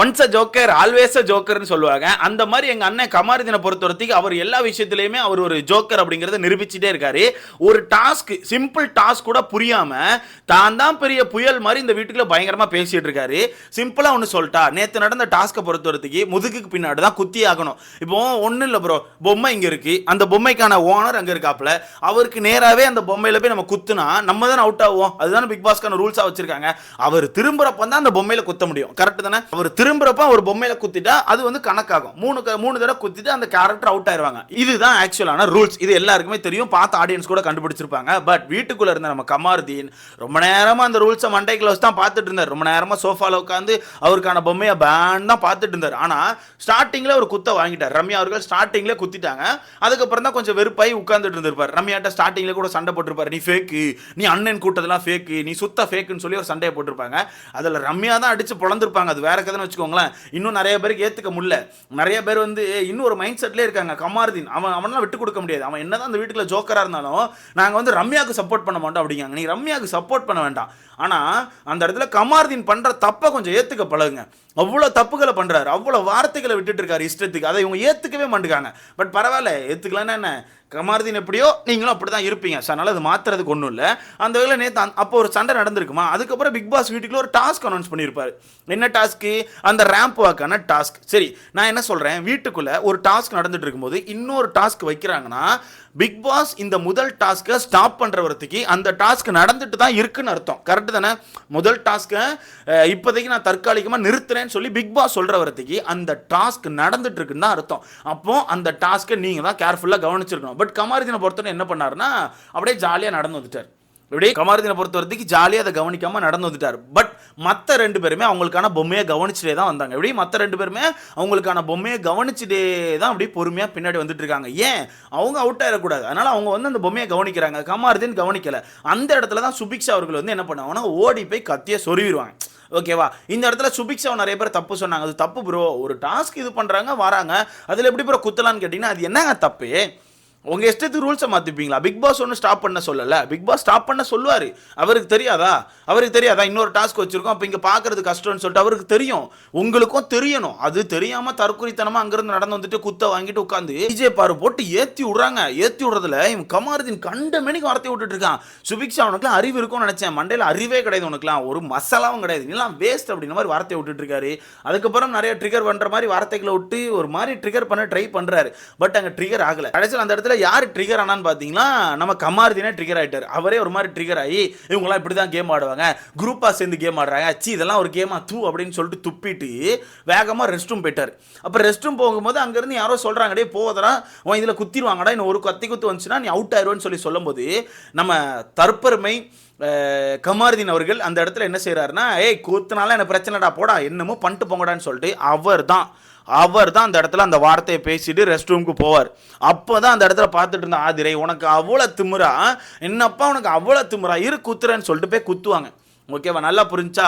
Once a joker always a ஜோக்கர்னு சொல்லுவாங்க. அந்த மாதிரி எங்க அண்ணன் கமாரதினை பொறுத்த வரைக்கும் அவர் எல்லா விஷயத்துலையுமே அவர் ஒரு ஜோக்கர் அப்படிங்கறத நிரூபிச்சுட்டே இருக்காரு. ஒரு டாஸ்க் சிம்பிள் டாஸ்க் கூட புரியாம தான் தான் பெரிய புயல் மாதிரி இந்த வீட்டுக்குள்ள பயங்கரமா பேசிட்டு இருக்காரு. சிம்பிளா ஒன்று சொல்லிட்டா நேத்து நடந்த டாஸ்க்கை பொறுத்தவரைக்கும் முதுகுக்கு பின்னாடி தான் குத்தி ஆகணும். இப்போ ஒன்றும் இல்லை ப்ரோ பொம்மை இங்க இருக்கு. அந்த பொம்மைக்கான ஓனர் அங்க இருக்காப்ல அவருக்கு நேராவே அந்த பொம்மையில போய் நம்ம குத்துனா நம்ம தானே அவுட் ஆகும் அதுதான் பிக் பாஸ்க்கான ரூல்ஸா வச்சிருக்காங்க. அவர் திரும்புறப்ப தான் அந்த பொம்மையில குத்த முடியும். கரெக்ட் தானே? அவர் திரும்புறப்ப ஒரு பொம்மையில குத்திட்டா அது வந்து கணக்காகும். மூணு மூணு தடவை குத்திட்டு அந்த கேரக்டர் அவுட் ஆயிருவாங்க. இதுதான் ஆக்சுவலான ரூல்ஸ் இது எல்லாருக்குமே தெரியும். பார்த்த ஆடியன்ஸ் கூட கண்டுபிடிச்சிருப்பாங்க. பட் வீட்டுக்குள்ள இருந்த நம்ம கமாருதீன் ரொம்ப நேரமா அந்த ரூல்ஸை மண்டைக்குள்ள வச்சு தான் பார்த்துட்டு இருந்தார். ரொம்ப நேரமா சோஃபால உட்காந்து அவருக்கான பொம்மையை பேன் தான் பார்த்துட்டு இருந்தார். ஆனா ஸ்டார்டிங்ல ஒரு குத்த வாங்கிட்டார். ரம்யா அவர்கள் ஸ்டார்டிங்ல குத்திட்டாங்க. அதுக்கப்புறம் தான் கொஞ்சம் வெறுப்பாய் உட்கார்ந்துட்டு இருந்திருப்பார். ரம்யாட்ட ஸ்டார்டிங்ல கூட சண்டை போட்டிருப்பாரு. நீ ஃபேக்கு நீ அண்ணன் கூட்டதெல்லாம் ஃபேக்கு நீ சுத்த ஃபேக்குன்னு சொல்லி ஒரு சண்டையை போட்டிருப்பாங்க. அதில் ரம்யா தான் அடிச்சு பொழந்திருப்பாங்க. அது வேற கதை வச்சுக்கோங்களேன். இன்னும் நிறைய பேருக்கு ஏத்துக்க முடியல. நிறைய பேர் வந்து இன்னும் ஒரு மைண்ட் செட்லேயே இருக்காங்க கமாருதீன். அவன் அவனெல்லாம் விட்டு கொடுக்க முடியாது. அவன் என்னதான் அந்த வீட்டுக்குள்ள ஜோக்கரா இருந்தாலும் நாங்க வந்து ரம்யாவுக்கு சப்போர்ட் பண்ண மாட்டோம் அப்படிங்காங்க நீ ரம்யாவுக்கு சப்போர்ட் பண்ண வேண்டாம். ஆனா அந்த இடத்துல கமாருதீன் பண்ற தப்பை கொஞ்சம் ஏத்துக்க பழகுங்க. அவ்வளோ தப்புகளை பண்றாரு. அவ்வளோ வார்த்தைகளை விட்டுட்டு இருக்காரு இஷ்டத்துக்கு. அதை இவங்க ஏத்துக்கவே மாட்டுக்காங்க. பட் பரவாயில்ல ஏற்றுக்கலன்னா என்ன? கமாருதீன் எப்படியோ நீங்களும் அப்படி தான் இருப்பீங்க. ஸோ அதனால் அது மாற்றுறதுக்கு ஒன்றும் இல்லை. அந்த வகையில் நேற்று அப்போ ஒரு சண்டை நடந்திருக்குமா? அதுக்கப்புறம் பிக் பாஸ் வீட்டுக்குள்ள ஒரு டாஸ்க் அனௌன்ஸ் பண்ணியிருப்பாரு. என்ன டாஸ்க்கு அந்த ரேம்ப் வாக்கான டாஸ்க் சரி நான் என்ன சொல்கிறேன் வீட்டுக்குள்ளே ஒரு டாஸ்க் நடந்துட்டு இருக்கும்போது இன்னொரு டாஸ்க் வைக்கிறாங்கன்னா பிக் பாஸ் இந்த முதல் டாஸ்க்கை ஸ்டாப் பண்ணுறவரத்துக்கு அந்த டாஸ்க் நடந்துட்டு தான் இருக்குன்னு அர்த்தம். கரெக்டு தானே? முதல் டாஸ்க்கை இப்போதைக்கு நான் தற்காலிகமாக நிறுத்துறேன்னு சொல்லி பிக் பாஸ் சொல்கிறவரத்துக்கு அந்த டாஸ்க் நடந்துட்டு இருக்குன்னு தான் அர்த்தம். அப்போது அந்த டாஸ்க்கை நீங்கள் தான் கேர்ஃபுல்லாக கவனிச்சிருக்கணும். பட் கமாருதீனை பொறுத்தவரை என்ன பண்ணாருன்னா அப்படியே ஜாலியாக நடந்து வந்துட்டார். இப்படி கமாருதீனை பொறுத்த வரைக்கும் ஜாலியாக அதை கவனிக்காமல் நடந்து வந்துட்டார். பட் மற்ற ரெண்டு பேருமே அவங்களுக்கான பொம்மையை கவனிச்சுட்டே தான் வந்தாங்க. எப்படி மற்ற ரெண்டு பேருமே அவங்களுக்கான பொம்மையை கவனிச்சுட்டே தான் அப்படியே பொறுமையாக பின்னாடி வந்துட்டு இருக்காங்க. ஏன்? அவங்க அவுட் ஆகிடக்கூடாது அதனால் அவங்க வந்து அந்த பொம்மையை கவனிக்கிறாங்க. கமாருதீன் கவனிக்கலை. அந்த இடத்துல தான் சுபிக்ஷா அவர்கள் வந்து என்ன பண்ணுவாங்கன்னா ஓடி போய் கத்தியை சொருவிடுவாங்க. ஓகேவா இந்த இடத்துல சுபிக்ஷாவை நிறைய பேர் தப்பு சொன்னாங்க. அது தப்பு ப்ரோ ஒரு டாஸ்க் இது பண்ணுறாங்க வராங்க. அதில் எப்படி ப்ரோ குத்தலான்னு கேட்டிங்கன்னா அது என்னங்க தப்பு? உங்க இஷ்டத்துக்கு ரூல்ஸை மாற்றிப்பீங்களா பிக் பாஸ் ஒன்றும் ஸ்டாப் பண்ண சொல்லல. பிக் பாஸ் ஸ்டாப் பண்ண சொல்லுவார். அவருக்கு தெரியாதா? அவருக்கு தெரியாதா? இன்னொரு டாஸ்க் வச்சுருக்கோம். அப்போ இங்கே பார்க்குறது கஷ்டம்னு சொல்லிட்டு அவருக்கு தெரியும். உங்களுக்கும் தெரியணும். அது தெரியாமல் தற்குறித்தனமா அங்கேருந்து நடந்து வந்துட்டு குத்த வாங்கிட்டு உட்காந்து விஜய் பாரு போட்டு ஏற்றி விட்றாங்க. ஏற்றி விடுறதுல இவன் கமாருதீன் கண்ட மணிக்கு வரத்தை விட்டுட்டு இருக்கான். சுபிக்ஷா உனக்குலாம் அறிவு இருக்கும்னு நினைச்சேன். மண்டையில் அறிவே கிடையாது உனக்குலாம் ஒரு மசாலாவும் கிடையாது. நீலாம் வேஸ்ட் அப்படின்ற மாதிரி வார்த்தை விட்டுட்டு இருக்காரு. அதுக்கப்புறம் நிறைய ட்ரிகர் பண்ற மாதிரி வார்த்தைகளை விட்டு ஒரு மாதிரி ட்ரிகர் பண்ண ட்ரை பண்றாரு. பட் அங்கே ட்ரிகர் ஆகலை. கடைசியில் அந்த இடத்துல யார் ட்ரிகர் ஆனான்னு பார்த்தீங்கன்னா நம்ம கமாருதீனே ட்ரிகர் ஆயிட்டார். அவரே ஒரு மாதிரி ட்ரிகர் ஆகி இவங்களாம் இப்படி தான் கேம் ஆடுவாங்க குரூப்பாக சேர்ந்து கேம் ஆடுறாங்க. சி இதெல்லாம் ஒரு கேமா தூ அப்படின்னு சொல்லிட்டு துப்பிட்டு வேகமாக ரெஸ்ட் ரூம் போயிட்டார். அப்போ ரெஸ்ட் ரூம் போகும்போது அங்கேருந்து யாரோ சொல்கிறாங்க டே போவதரா உன் இதில் குத்திடுவாங்கடா. இன்னும் ஒரு கத்தி குத்து வந்துச்சுன்னா நீ அவுட் ஆயிடுவேன்னு சொல்லி சொல்லும்போது நம்ம தற்பெருமை அஹ், கமாருதீன் அவர்கள் அந்த இடத்துல என்ன செய்கிறாருன்னா ஏய் கூத்துனால என்ன பிரச்சனைடா போடா. என்னமோ பண்ணிட்டு போங்கடான்னு சொல்லிட்டு அவர் தான் அவர் தான் அந்த இடத்துல அந்த வார்த்தையை பேசிட்டு ரெஸ்ட் ரூமுக்கு போவார். அப்போ தான் அந்த இடத்துல பார்த்துட்டு இருந்த ஆதிரை உனக்கு அவ்வளோ திமிரா? என்னப்பா உனக்கு அவ்வளோ திமிரா? இரு குத்துறேன்னு சொல்லிட்டு போய் குத்துவாங்க. ஓகேவா நல்லா புரிஞ்சா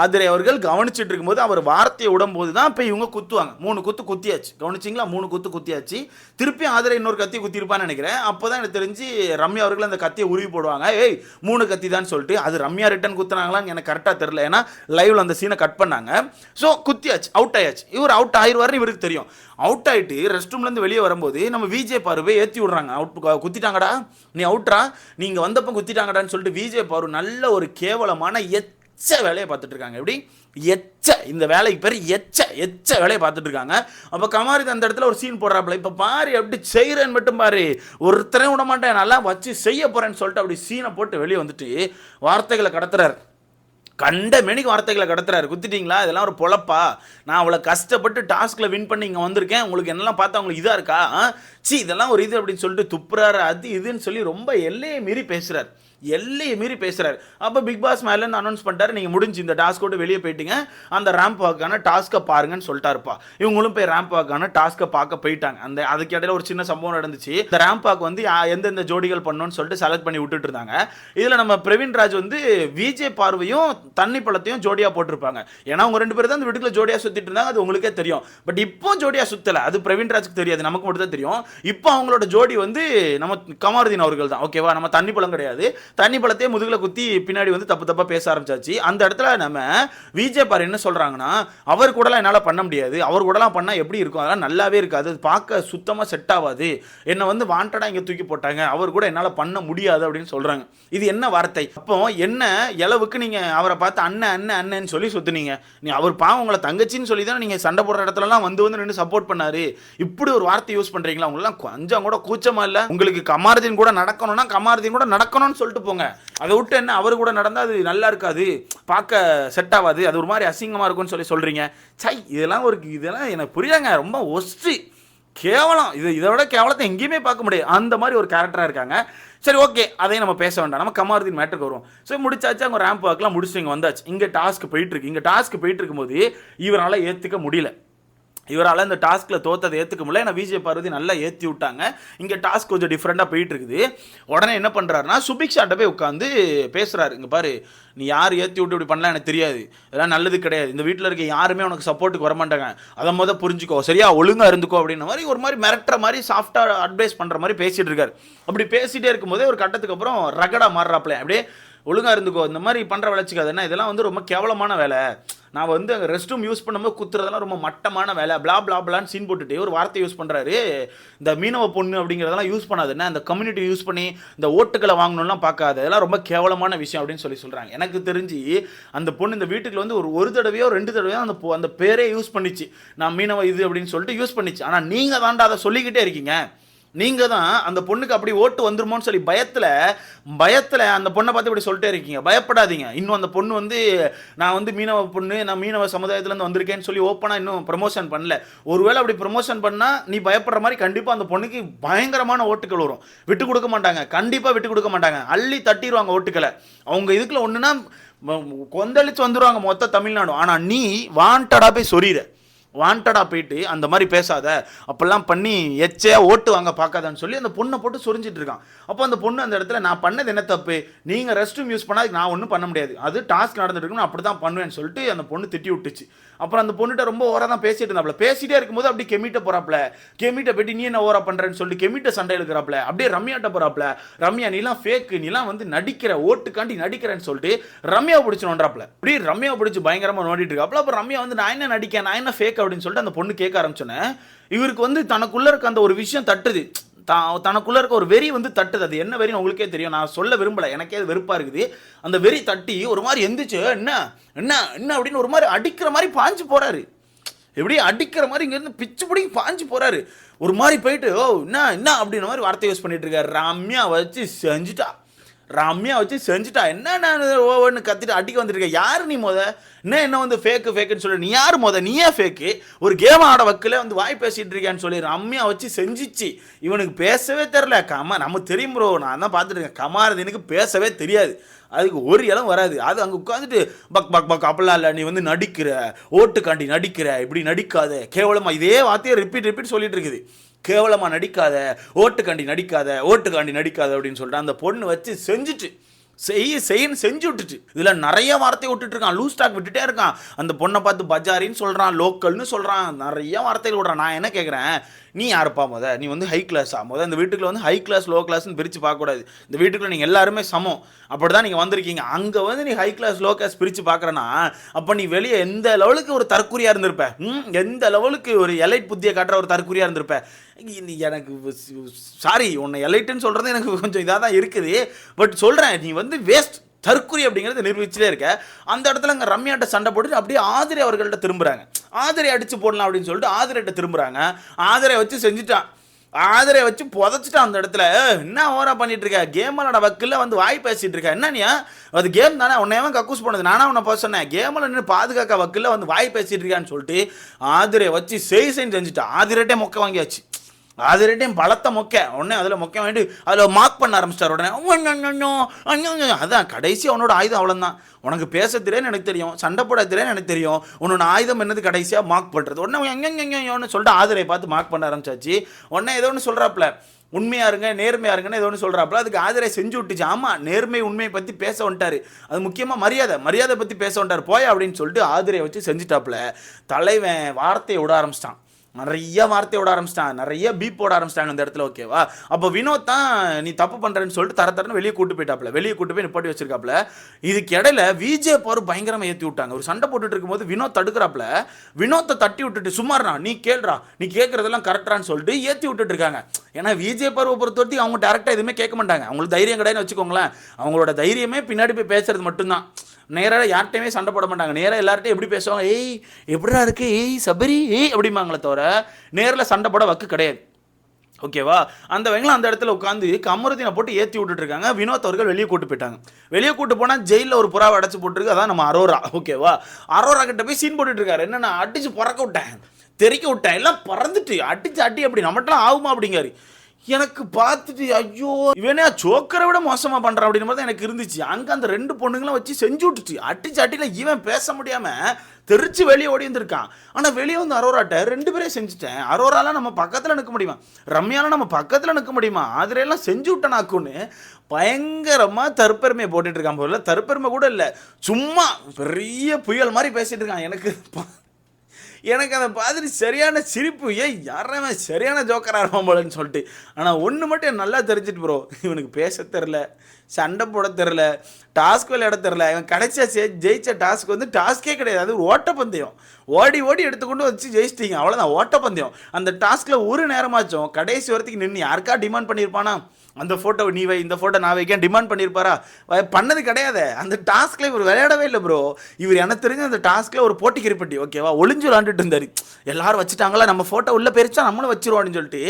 ஆதிரை அவர்கள் கவனிச்சிட்டு இருக்கும்போது அவர் வார்த்தையை விடும்போது தான் இப்போ இவங்க குத்துவாங்க. மூணு குத்து குத்தியாச்சு. கவனிச்சிங்களா? மூணு குத்து குத்தியாச்சு. திருப்பி ஆதிரை இன்னொரு கத்தி குத்திருப்பான்னு நினைக்கிறேன். அப்போ தான் எனக்கு தெரிஞ்சு ரம்யா அவர்கள் அந்த கத்தியை உருவி போடுவாங்க. ஏய் மூணு கத்தி தான் சொல்லிட்டு அது ரம்யா ரிட்டன் குத்துனாங்களான்னு எனக்கு கரெக்டாக தெரில ஏன்னா லைவில் அந்த சீனை கட் பண்ணாங்க. ஸோ குத்தியாச்சு. அவுட் ஆயாச்சு. இவர் அவுட் ஆயிடுவார்னு இவருக்கு தெரியும். அவுட் ஆயிட்டு ரெஸ்ட் ரூம்லேருந்து வெளியே வரும்போது நம்ம விஜய் பார்வை ஏற்றி விட்றாங்க. அவுட் குத்திட்டாங்கடா. நீ அவுட்ரா நீங்கள் வந்தப்போ குத்திட்டாங்கடான்னு சொல்லிட்டு விஜய் பாரு நல்ல ஒரு கேவலமான எச்ச வேலையை பார்த்துட்டு இருக்காங்க. எப்படி? எச்ச இந்த வேலைக்கு பேர் எச்ச எச்ச வேலையை பார்த்துட்டு இருக்காங்க. அப்போ கமாரித் அந்த இடத்துல ஒரு சீன் போடுறாப்புல. இப்போ பாரு எப்படி செய்கிறேன்னு மட்டும் பாரு. ஒருத்தரையும் விட மாட்டேன் நல்லா வச்சு செய்ய போகிறேன்னு சொல்லிட்டு அப்படி சீனை போட்டு வெளியே வந்துட்டு வார்த்தைகளை கடத்துறாரு. கண்ட மெனிக்கு வார்த்தைகளை கடத்துறாரு. குத்திட்டீங்களா? இதெல்லாம் ஒரு பொழப்பா? நான் அவ்வளோ கஷ்டப்பட்டு டாஸ்கில் வின் பண்ணி இங்கே வந்திருக்கேன். உங்களுக்கு என்னெல்லாம் பார்த்தா உங்களுக்கு இதாக இருக்கா? சி இதெல்லாம் ஒரு இது அப்படின்னு சொல்லிட்டு துப்புறாரு. அது இதுன்னு சொல்லி ரொம்ப எல்லையை மீறி பேசுகிறார் எல்லையை மீறி பேசுகிறாரு அப்போ பிக் பாஸ் மேலேருந்து அனௌன்ஸ் பண்ணிட்டாரு நீங்கள் முடிஞ்சு இந்த டாஸ்கோட்டு விட்டு வெளியே போயிட்டீங்க. அந்த ரேம்ப் வாக்கான டாஸ்க்கை பாருங்கன்னு சொல்லிட்டாருப்பா. இவங்களும் போய் ரேம்ப் வாக்கான டாஸ்க்கை பார்க்க போயிட்டாங்க. அந்த அதுக்கு இடையில ஒரு சின்ன சம்பவம் நடந்துச்சு. இந்த ரேம்ப் வாக் வந்து யா- எந்தெந்த ஜோடிகள் பண்ணணும்னு சொல்லிட்டு செலக்ட் பண்ணி விட்டுட்டு இருந்தாங்க. இதில் நம்ம பிரவீன் ராஜ் வந்து விஜே பார்வையும் தண்ணி பழத்தையும் ஜோடியாக போட்டிருப்பாங்க. ஏன்னா அவங்க ரெண்டு பேரும் தான் அந்த வீட்டுக்குள்ள ஜோடியாக சுற்றிட்டு இருந்தாங்க அது உங்களுக்கே தெரியும். பட் இப்போ ஜோடியாக சுற்றலை அது பிரவீன் ராஜுக்கு தெரியாது. நமக்கு மட்டும் தான் தெரியும். இப்போ அவங்களோட ஜோடி வந்து நம்ம கமாருதீன் அவர்கள் தான். ஓகேவா நம்ம தண்ணி பழம் கிடையாது. தண்ணி பழத்தையே முதுகில் குத்தி பின்னாடி வந்து தப்பு தப்பாக பேச ஆரம்பிச்சாச்சு. அந்த இடத்துல நம்ம விஜய் பாரு என்ன சொல்றாங்கன்னா அவர் கூடலாம் என்னால் பண்ண முடியாது. அவர் கூடலாம் பண்ணால் எப்படி இருக்கும்? அதெல்லாம் நல்லாவே இருக்காது. அது பார்க்க சுத்தமாக செட் ஆகாது என்னை வந்து வாண்டடாக இங்கே தூக்கி போட்டாங்க. அவர் கூட என்னால் பண்ண முடியாது அப்படின்னு சொல்கிறாங்க இது என்ன வார்த்தை? அப்போ என்ன இளவுக்கு நீங்கள் அவரை பார்த்து அண்ணன் அண்ணன் அண்ணன்னு சொல்லி சுத்துனீங்க. நீ அவர் பாவம் உங்களை தங்கச்சின்னு சொல்லி தான் நீங்கள் சண்டை போடுற இடத்துலலாம் வந்து வந்து நின்று சப்போர்ட் பண்ணாரு. இப்படி ஒரு வார்த்தை யூஸ் பண்ணுறீங்களா உங்களெலாம் கொஞ்சம் கூட கூச்சமாக இல்லை. உங்களுக்கு கமாரதின் கூட நடக்கணும்னா கமாரதின் கூட நடக்கணும்னு சொல்லிட்டு போங்க. அதை விட்டு என்ன அவர் கூட நடந்தால் அது நல்லா இருக்காது. பார்க்க செட் ஆகாது அது ஒரு மாதிரி அசிங்கமாக இருக்கும்னு சொல்லி சொல்கிறீங்க சை இதெல்லாம் ஒரு இதெல்லாம் எனக்கு புரியாங்க ரொம்ப ஒஸ்ட்ரி கேவலம். இது இதை விட கேவலத்தை எங்கேயுமே பார்க்க முடியாது. அந்த மாதிரி ஒரு கேரக்டராக இருக்காங்க. சரி ஓகே அதையும் நம்ம பேச வேண்டாம். நம்ம கமாருதீன் மேட்டருக்கு வருவோம். ஸோ முடிச்சாச்சு. அவங்க ரேம்ப் ஒர்க்லாம் முடிச்சு இங்கே வந்தாச்சு. இங்கே டாஸ்க் போயிட்டுருக்கு இங்கே டாஸ்க் போயிட்டு இருக்கும்போது இவரால் ஏற்றுக்க முடியல. இவரால் இந்த டாஸ்கில் தோத்ததை ஏற்றுக்க முடியல. ஏன்னா விஜய் பார்வதி நல்லா ஏற்றி விட்டாங்க. இங்கே டாஸ்க் கொஞ்சம் டிஃப்ரெண்ட்டாக போயிட்டு இருக்குது உடனே என்ன பண்ணுறாருன்னா சுபிக்ஷாட்ட போய் உட்காந்து பேசுகிறாரு இங்கே பாரு நீ யார் ஏற்றி விட்டு இப்படி பண்ணலாம் எனக்கு தெரியாது. இதெல்லாம் நல்லது கிடையாது. இந்த வீட்டில் இருக்க யாருமே உனக்கு சப்போர்ட்டுக்கு வர மாட்டாங்க அதை மொதல் புரிஞ்சுக்கோ. சரியா ஒழுங்காக இருந்துக்கோ அப்படின்ற மாதிரி ஒரு மாதிரி மிரட்டுற மாதிரி சாஃப்டாக அட்வைஸ் பண்ணுற மாதிரி பேசிகிட்டு இருக்காரு. அப்படி பேசிகிட்டே இருக்கும்போதே ஒரு கட்டத்துக்கு அப்புறம் ரகடா மாறுறாப்ல அப்படியே ஒழுங்காக இருந்துக்கோ. இந்த மாதிரி பண்ணுற வளர்ச்சிக்காது என்ன? இதெல்லாம் வந்து ரொம்ப கேவலமான வேலை. நான் வந்து அங்கே ரெஸ்ட் ரூம் யூஸ் பண்ணும்போது குத்துறதெல்லாம் ரொம்ப மட்டமான வேலை. பிளா பிளா பிளான்னு சீன் போட்டுட்டு ஒரு வார்த்தை யூஸ் பண்ணுறாரு இந்த மீனவ பொண்ணு அப்படிங்கிறதெல்லாம் யூஸ் பண்ணாது. என்ன? கம்யூனிட்டி யூஸ் பண்ணி இந்த ஓட்டுகளை வாங்கணும்லாம் பார்க்காது. அதெல்லாம் ரொம்ப கேவலமான விஷயம் அப்படின்னு சொல்லி சொல்கிறாங்க எனக்கு தெரிஞ்சு அந்த பொண்ணு இந்த வீட்டுக்கு வந்து ஒரு ஒரு தடவையோ ரெண்டு தடவையோ அந்த அந்த பேரே யூஸ் பண்ணிச்சு. நான் மீனவ இது அப்படின்னு சொல்லிட்டு யூஸ் பண்ணிச்சு. ஆனால் நீங்கள் தாண்டா அதை சொல்லிக்கிட்டே இருக்கீங்க. நீங்கள் தான் அந்த பொண்ணுக்கு அப்படி ஓட்டு வந்துருமோன்னு சொல்லி பயத்தில் பயத்தில் அந்த பொண்ணை பார்த்து இப்படி சொல்லிட்டே இருக்கீங்க. பயப்படாதீங்க. இன்னும் அந்த பொண்ணு வந்து நான் வந்து மீனவ பொண்ணு நான் மீனவ சமுதாயத்துலேருந்து வந்திருக்கேன்னு சொல்லி ஓப்பனாக இன்னும் ப்ரமோஷன் பண்ணல. ஒருவேளை அப்படி ப்ரமோஷன் பண்ணால் நீ பயப்படுற மாதிரி கண்டிப்பாக அந்த பொண்ணுக்கு பயங்கரமான ஓட்டுகள் வரும். விட்டு கொடுக்க மாட்டாங்க. கண்டிப்பாக விட்டு கொடுக்க மாட்டாங்க. அள்ளி தட்டிடுவாங்க ஓட்டுக்களை. அவங்க இதுக்குள்ள ஒன்றுனா கொந்தளிச்சு வந்துடுவாங்க மொத்த தமிழ்நாடு ஆனால் நீ வாண்டடாக போய் சொரியிற வாண்டடாக போயிட்டு அந்த மாதிரி பேசாத. அப்போல்லாம் பண்ணி எச்சையா ஓட்டு வாங்க பார்க்காதான்னு சொல்லி அந்த பொண்ணை போட்டு சொரிஞ்சிட்டு இருக்கான். அப்போ அந்த பொண்ணு அந்த இடத்துல நான் பண்ணது என்ன தப்பு? நீங்கள் ரெஸ்ட் ரூம் யூஸ் பண்ணால் நான் ஒன்றும் பண்ண முடியாது. அது டாஸ்க் நடந்துட்டு இருக்கணும் அப்படி தான் பண்ணுவேன்னு சொல்லிட்டு அந்த பொண்ணு திட்டி விட்டுச்சு. அப்புறம் அந்த பொண்ணுகிட்ட ரொம்ப ஓரா தான் பேசிட்டு இருந்தாப்ல. பேசிட்டே இருக்கும்போது அப்படியே கெமிட்ட போறாப்ல. கெமிட்ட போயிட்டு நீ என்ன ஓரா பண்றேன்னு சொல்லிட்டு கெமிட்ட சண்டை எடுக்கிறாப்ல அப்படியே ரம்யாட்ட போறாப்ல. ரம்யா நீலாம் ஃபேக்கு நீலாம் வந்து நடிக்கிற ஓட்டுக்காண்டி நடிக்கிறேன்னு சொல்லிட்டு ரம்யா பிடிச்சு நோண்டாப்ல அப்படியே ரம்யா பிடிச்சி பயங்கரமா நோண்டிட்டு இருக்காப்ல. அப்புறம் ரம்யா வந்து நான் என்ன நடிக்கேன்? நான் என்ன ஃபேக் அப்படின்னு சொல்லிட்டு அந்த பொண்ணு கேட்க ஆரம்பிச்சோன்னே இவருக்கு வந்து தனக்குள்ள இருக்க அந்த ஒரு விஷயம் தட்டுது. தான் தனக்குள்ள இருக்க ஒரு வெறி வந்து தட்டுது. அது என்ன வெறின்னு உங்களுக்கே தெரியும். நான் சொல்ல விரும்பல. எனக்கே அது வெறுப்பாக இருக்குது. அந்த வெறி தட்டி ஒரு மாதிரி எந்திரிச்சு என்ன? என்ன? என்ன? அப்படின்னு ஒரு மாதிரி அடிக்கிற மாதிரி பாஞ்சு போகிறாரு எப்படி அடிக்கிற மாதிரி இங்கேருந்து பிச்சு பிடிங்கி பாஞ்சு போகிறாரு ஒரு மாதிரி போயிட்டு ஓ என்ன? என்ன? அப்படின்ற மாதிரி வார்த்தை யூஸ் பண்ணிட்டு இருக்காரு. ரம்யா வச்சு செஞ்சுட்டா. ரம்யா வச்சு செஞ்சுட்டா. என்ன நான் ஓவன்னு கத்திட்டு அடிக்க வந்துருக்கேன் யார் நீ முத? என்ன என்ன வந்து ஃபேக்கு ஃபேக்குன்னு சொல்லி? நீ யார் முத? நீயே ஃபேக்கு ஒரு கேம் ஆட வக்கில் வந்து வாய் பேசிகிட்டு இருக்கியான்னு சொல்லி ரம்யா வச்சு செஞ்சிச்சு. இவனுக்கு பேசவே தெரில கமா நம்ம தெரியும் ப்ரோ நான் தான் பார்த்துட்டு இருக்கேன். எனக்கு பேசவே தெரியாது. அதுக்கு ஒரு இடம் வராது. அது அங்கே உட்காந்துட்டு பக் பக் பக் அப்படிலாம் இல்லை. நீ வந்து நடிக்கிற ஓட்டுக்காண்டி நடிக்கிற இப்படி நடிக்காத. கேவலமாக இதே வார்த்தையை ரிப்பீட் ரிப்பீட் சொல்லிட்டு இருக்குது. கேவலமாக நடிக்காத ஓட்டுக்காண்டி நடிக்காத ஓட்டுக்காண்டி நடிக்காத அப்படின்னு சொல்லிட்டு அந்த பொண்ணு வச்சு செஞ்சுட்டு செய் செய்யன்னு செஞ்சு விட்டுச்சு. இதில் நிறைய வார்த்தை விட்டுட்டு இருக்கான். லூஸ் ஸ்டாக் விட்டுட்டே இருக்கான். அந்த பொண்ணை பார்த்து பஜாரின்னு சொல்கிறான் லோக்கல்னு சொல்கிறான் நிறைய வார்த்தைகள் விடுறான். நான் என்ன கேட்குறேன் நீ யாருப்பா முத? நீ வந்து ஹை கிளாஸா முத இந்த வீட்டுக்குள்ள வந்து ஹை கிளாஸ் லோ கிளாஸ்னு பிரித்து பார்க்கக்கூடாது. இந்த வீட்டுக்குள்ள நீங்கள் எல்லாருமே சமம். அப்படி தான் நீங்கள் வந்திருக்கீங்க. அங்கே வந்து நீ ஹை கிளாஸ் லோ கிளாஸ் பிரித்து பார்க்குறேன்னா அப்போ நீ வெளியே எந்த லெவலுக்கு ஒரு தற்குறியாக இருந்திருப்ப? எந்த லெவலுக்கு ஒரு எலைட் புத்தியை காட்டுற ஒரு தற்குறியாக இருந்திருப்ப? எனக்கு சாரி உன்னை எலைட்டுன்னு சொல்கிறது எனக்கு கொஞ்சம் இதாக தான் இருக்குது. பட் சொல்கிறேன் நீ வந்து வேஸ்ட் தற்குறி அப்படிங்கிறத நிரூபிச்சுட்டே இருக்க. அந்த இடத்துல அங்கே ரம்யாட்ட சண்டை போட்டு அப்படியே ஆதிரை அவர்கள்ட்ட திரும்புகிறாங்க ஆதிரை அடிச்சு போடலாம் அப்படின்னு சொல்லிட்டு ஆதிரைட்ட திரும்புகிறாங்க ஆதிரை வச்சு செஞ்சுட்டான். ஆதிரை வச்சு புதைச்சிட்டான் அந்த இடத்துல. என்ன ஓரா பண்ணிட்டு இருக்க கேம் விளாட வக்கில் வந்து வாய் பேசிட்டு இருக்க என்ன நீ அது கேம் தானே? உன்னையவன் கக்கூஸ் பண்ணது? நானா உன்னை போக சொன்னேன். கேமில் நின்று பாதுகாக்க வக்கில் வந்து வாய் பேசிட்டு இருக்கான்னு சொல்லிட்டு ஆதிரை வச்சு செய் செஞ்சு செஞ்சுட்டான். ஆதிரட்டே மொக்க வாங்கியாச்சு. ஆதிரட்டையும் பலத்த மொக்க. உடனே அதில் மொக்க வேண்டி அதில் மார்க் பண்ண ஆரம்பிச்சிட்டார் உடனே. அண்ணோ, அதான் கடைசி அவனோட ஆயுதம் அவ்வளோதான் உனக்கு பேச தெரியாதுன்னு எனக்கு தெரியும். சண்டை போட தெரியாதுன்னு எனக்கு தெரியும். உன்னோட ஆயுதம் என்னது கடைசியாக மார்க் பண்ணுறது உடனே எங்கெங்கன்னு சொல்லிட்டு ஆதிரை பார்த்து மார்க் பண்ண ஆரம்பிச்சாச்சு. உடனே ஏதோ ஒன்று சொல்கிறாப்புல உண்மையாக இருங்க நேர்மையாக இருங்கன்னு ஏதோ ஒன்று சொல்கிறாப்புல அதுக்கு ஆதிரை செஞ்சு விட்டுச்சு. ஆமாம் நேர்மை உண்மையை பற்றி பேச வந்துட்டாரு. அது முக்கியமாக மரியாதை. மரியாதை பற்றி பேச வந்துட்டார். போய் அப்படின்னு சொல்லிட்டு ஆதிரை வச்சு செஞ்சுட்டாப்புல. தலைவன் வார்த்தையை விட ஆரம்பிச்சிட்டான். நிறைய வார்த்தை விட ஆரம்பிச்சிட்டாங்க நிறைய பீப் போட ஆரம்பிச்சிட்டாங்க அந்த இடத்துல ஓகேவா அப்போ வினோத் தான் நீ தப்பு பண்ணுறேன்னு சொல்லிட்டு தர தரன்னு வெளியே கூட்டு போயிட்டாப்ல வெளியே கூட்டு போய் நிப்பாட்டி வச்சிருக்காப்ல இதுக்கு இடையில விஜே பாரு பயங்கரமாக ஏற்றி விட்டாங்க. ஒரு சண்டை போட்டுட்டு இருக்கும்போது வினோத் தடுக்கிறாப்ல வினோத்தை தட்டி விட்டுட்டு சும்மாறா நீ கேள்றா. நீ கேட்குறதெல்லாம் கரெக்டான்னு சொல்லிட்டு ஏற்றி விட்டுட்டு இருக்காங்க. ஏன்னா விஜே பருவை பொறுத்தவரைக்கும் அவங்க டேரெக்டாக எதுவுமே கேட்க மாட்டாங்க. அவங்களுக்கு தைரியம் கிடையாதுன்னு வச்சுக்கோங்களேன். அவங்களோட தைரியமே பின்னாடி போய் பேசுறது மட்டும்தான். நேராக யார்கிட்டையுமே சண்டை போட மாட்டாங்க. நேராக எல்லார்ட்டையும் எப்படி பேசுவாங்க? ஏய் எப்படிடா இருக்கு? ஏய் சபரி ஏய் அப்படிம்பாங்களே தவிர நேரில் சண்டை போட வக்கு கிடையாது. ஓகேவா அந்த வெங்கலம் அந்த இடத்துல உட்காந்து கமருதினை போட்டு ஏற்றி விட்டுட்டு இருக்காங்க. வினோத் அவர்கள் வெளியே கூட்டு போயிட்டாங்க. வெளியே கூட்டு போனால் ஜெயிலில் ஒரு புறாவை அடைச்சி போட்டுருக்கு. அதான் நம்ம அரோரா. ஓகேவா அரோரா கிட்ட போய் சீன் போட்டுட்டு இருக்காரு. என்னன்னா அடிச்சு பறக்க விட்டேன். தெறிக்க விட்டேன். எல்லாம் பறந்துட்டு அடிச்சு அடி அப்படி நம்மட்டலாம் ஆகுமா அப்படிங்காரு எனக்கு பார்த்துட்டு ஐயோ இவனே சோக்கரை விட மோசமாக பண்ணுறான் அப்படின்ற மாதிரி தான் எனக்கு இருந்துச்சு. அங்கே அந்த ரெண்டு பொண்ணுங்களும் வச்சு செஞ்சு விட்டுச்சு அடிச்சு அட்டியில் இவன் பேச முடியாமல் தெரிச்சு வெளியே ஓடி வந்திருக்கான். ஆனால் வெளியே வந்து அரோராட்ட ரெண்டு பேரையும் செஞ்சுட்டேன். அரோராலாம் நம்ம பக்கத்தில் நிற்க முடியுமா? ரம்யாலாம் நம்ம பக்கத்தில் நிற்க முடியுமா? அதிலெல்லாம் செஞ்சு விட்டனாக்குன்னு பயங்கரமாக தற்பெருமையை போட்டுட்டு இருக்கான் போல. தற்பெருமை கூட இல்லை சும்மா பெரிய புயல் மாதிரி பேசிகிட்டு இருக்கான். எனக்கு எனக்கு அதை பார்த்துட்டு சரியான சிரிப்பு ஏன் யாரவன் சரியான ஜோக்கராக இருப்பான் போலன்னு சொல்லிட்டு. ஆனால் ஒன்று மட்டும் எனக்கு நல்லா தெரிஞ்சுட்டு ப்ரோ இவனுக்கு பேச தெரில சண்டை போட தெரில டாஸ்க் விளையாட தெரில இவன் கடைசியாக சே ஜெயித்த டாஸ்க் வந்து டாஸ்கே கிடையாது. அது ஓட்டப்பந்தயம். ஓடி ஓடி எடுத்துக்கொண்டு வச்சு ஜெயிச்சிட்டீங்க. அவ்வளோதான் ஓட்டப்பந்தயம். அந்த டாஸ்கில் ஒரு நேரமாச்சும் கடைசி வரத்துக்கு நின்று யாருக்கா டிமாண்ட் பண்ணியிருப்பானா அந்த ஃபோட்டோ நீ வை இந்த ஃபோட்டோ நான் வைக்க டிமாண்ட் பண்ணியிருப்பாரா பண்ணது கிடையாது. அந்த டாஸ்கில் இவர் விளையாடவே இல்லை ப்ரோ இவர் எனக்கு தெரிஞ்ச அந்த டாஸ்கில் ஒரு போட்டி கிரிப்பட்டி ஓகேவா ஒளிஞ்சு விளாண்டுட்டு இருந்தாரு. எல்லாரும் வச்சுட்டாங்களா? நம்ம ஃபோட்டோ உள்ளே பெருச்சா நம்மளும் வச்சிருவோம்னு சொல்லிட்டு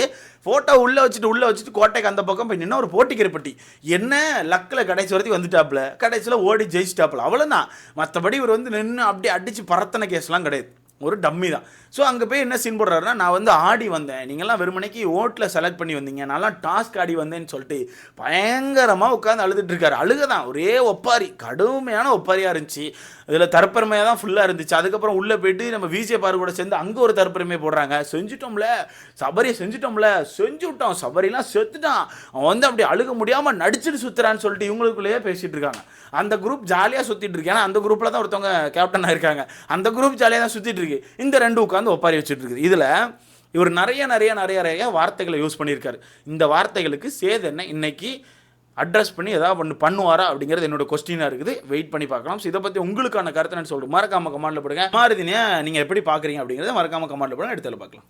ஃபோட்டோ உள்ளே வச்சுட்டு உள்ளே வச்சுட்டு கோட்டைக்கு அந்த பக்கம் போய் நின்று ஒரு போட்டி கிரிப்பட்டி. என்ன? லக்கில் கடைசி வரைக்கும் வந்துட்டாப்புல. கடைசியில் ஓடி ஜெயிச்சிட்டாப்புல. அவ்வளோதான் மற்றபடி இவர் வந்து நின்று அப்படியே அடித்து பறத்தன கேஸ்லாம் கிடையாது. ஒரு டம்மி தான். ஸோ அங்கே போய் என்ன சீன் போடுறாருன்னா நான் வந்து ஆடி வந்தேன். நீங்கள்லாம் வெறுமனைக்கு ஓட்டில் செலக்ட் பண்ணி வந்தீங்க. நான்லாம் டாஸ்க் ஆடி வந்தேன்னு சொல்லிட்டு பயங்கரமாக உட்காந்து அழுதுட்டுருக்காரு அழுக தான் ஒரே ஒப்பாரி. கடுமையான ஒப்பாரியாக இருந்துச்சு. இதில் தற்பெருமையாக தான் ஃபுல்லாக இருந்துச்சு. அதுக்கப்புறம் உள்ளே போயிட்டு நம்ம விஜய் பாரு கூட சேர்ந்து அங்கே ஒரு தற்பெருமை போடுறாங்க. செஞ்சுட்டோம்ல. சபரியை செஞ்சுட்டோம்ல. செஞ்சு விட்டோம் சபரிலாம் செத்துட்டான். அவன் வந்து அப்படி அழுக முடியாமல் நடிச்சுட்டு சுற்றுறான்னு சொல்லிட்டு இவங்களுக்குள்ளேயே பேசிகிட்டு இருக்காங்க. அந்த குரூப் ஜாலியாக சுற்றிட்டு இருக்கு. ஏன்னா அந்த குரூப்பில் தான் ஒருத்தவங்க கேப்டன் ஆகிருக்காங்க அந்த குரூப் ஜாலியாக தான் சுற்றிட்டு இருக்கு. இந்த ரெண்டு உட்காந்து ஒப்பாரி வச்சுட்டு இருக்குது. இதில் இவர் நிறைய நிறைய நிறைய நிறைய வார்த்தைகளை யூஸ் பண்ணியிருக்காரு. இந்த வார்த்தைகளுக்கு சேது என்ன? இன்னைக்கு அட்ரஸ் பண்ணி ஏதாவது ஒன்று பண்ணுவாரா அப்படிங்கிறது என்னோட கொஸ்டினாக இருக்குது. வெயிட் பண்ணி பார்க்கலாம். ஸோ இதை பற்றி உங்களுக்கான கருத்தை நான் சொல்கிறேன் மறக்காம கமாண்டில் போடுங்க. மாறுதினியா நீங்கள் எப்படி பார்க்குறீங்க அப்படிங்கிறத மறக்காம கமாண்டில் போடுங்க. எடுத்துல பார்க்கலாம்.